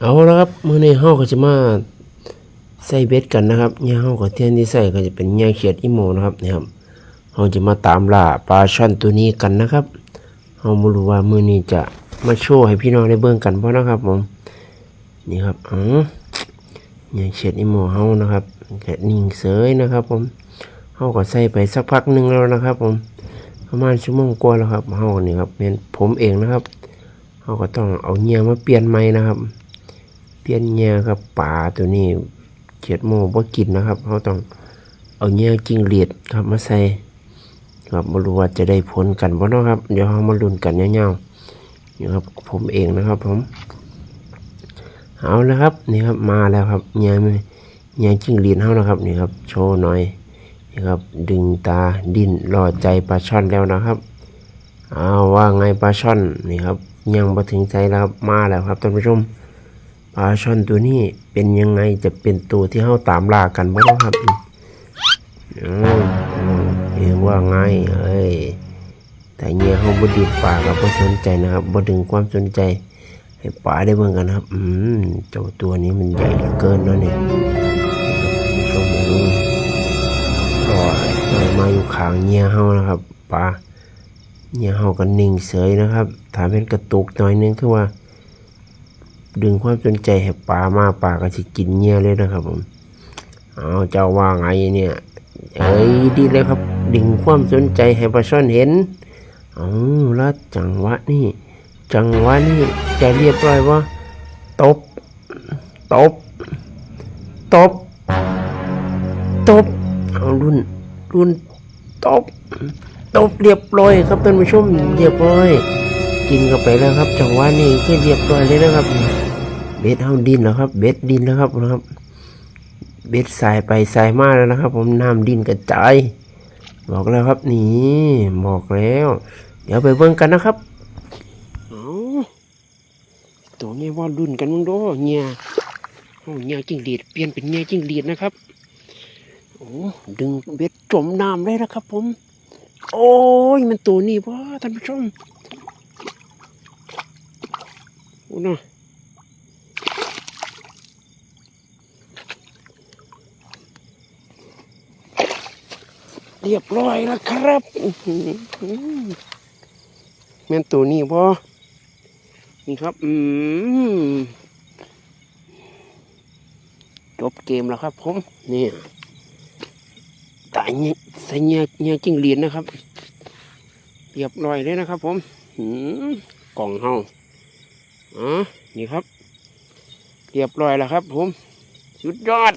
เอาละครับมื้อนี้เฮาก็จะมาใส่เบ็ดกันนะครับเนี่ยเฮาก็เทียนที่ใส่ก็จะเป็นเนี่ยเขียดอีโมนะครับนี่ครับเฮาจะมาตามล่าปลาช่อนตัวนี้กันนะครับเฮาบ่รู้ว่ามื้อนี้จะมาโชว์ให้พี่น้องได้เบิ่งกันบ่นะครับผมนี่ครับอ๋อเนี่ยเขียดอีโมเฮานะครับแค่นิ่งเสยนะครับ ผมเฮาก็ใส่ไปสักพักหนึงแล้วนะครับ ผมประมาณชั่วโมงกว่าแล้วครับเฮานี่ครับเป็นผมเองนะครับเฮาก็ต้องเอาเหยื่มาเปลี่ยนใหม่นะครับ ปลี่ยนเหยื่ครับปลาตัวนี้เขียดโมบ่กินนะครับเขาต้องเอาเหยื่อจิ้งหรียดครับมาใส่ครับบ่รู้ว่าจะได้ผลกันบ่เนาะครับ เดี๋ยวเรามาลุ้นกันยาวๆนี่ครับผมเองนะครับ ผมเอาแล้วครับนี่ครับมาแล้วครับเหยื่ไม่เหยื่อจิ้งหรียดเฮานะครับนี่ครับ โชว์หน่อยนี่ครับ ดึงตาดิ้นรอใจปลาช่อนแล้วนะครับเอาว่าไงปลาช่อนนี่ครับ ยังมาถึงใจแล้วครับมาแล้วครับท่านผู้ชม ปลาช่อนตัวนี้เป็นยังไงจะเป็นตัวที่เฮาตามล่ากันบ่เนาะครับอืมอืมเรียกว่าไงเอ้ยแต่เงี้ยเฮาบดีดปากับบ่สนใจนะครับบ่ดึงความสนใจ ให้ปลาได้เบิ่งกันครับ อืมเจ้าตัวนี้มันใหญ่เหลือเกินนาะนี่ชมดูลอยลอยมาอยู่ข้างเงี้ยเฮานะครับปลาเงี้ยเฮาก็นิ่งเฉยนะครับถ้าเป็นกระตุกหน่อยนึงคือว่า ดึงความสนใจให้ปลามาปลาก็สิกินเงี้ยเลยนะครับ ผมเอาเจ้าว่าไงเนี่ย เอ้ยดีเลยครับ ดึงความสนใจให้ปลาช่อนเห็นเอาแล้วจังหวะนี่จังหวะนี่จะเรียบร้อยว่าตบ ตบ ตบ ตบ เอารุ่น รุ่นตบ ตบเรียบร้อยครับท่านผู้ชมเรียบร้อย กินเข้าไปแล้วครับ จังหวะนี้คือเรียบร้อยเลยนะครับ เบ็ดเฮาดินแล้วครับ เบ็ดดินแล้วครับนะครับ เบ็ดสายไปสายมาแล้วนะครับ ผมน้ำดินกระจายบอกแล้วครับนี่บอกแล้ว เดี๋ยวไปเบิ่งกันนะครับตัวนี้ว่ารุ่นกันมึงโดเงียโอ้เงียจิ้งหรีดเปลี่ยนเป็นเงียจิ้งหรีดนะครับโอ้ดึงเบ็ดจมน้ำเลยนะครับ ผม โอ้ยมันตัวนี้วะท่านผู้ชมโอ้เนาะ เรียบร้อยแล้วครับแม่นตัวนี้บ่นี่ครับ อืมจบเกมแล้วครับ ผมนี่ตายเนี่ยใส่เนี่ยเนี่ยจิ้งเหรียญนะครับเรียบร้อยเลยนะครับ ผมอืมกล่องเฮาอ๋อนี่ครับ เรียบร้อยแล้วครับ ผม สุดยอด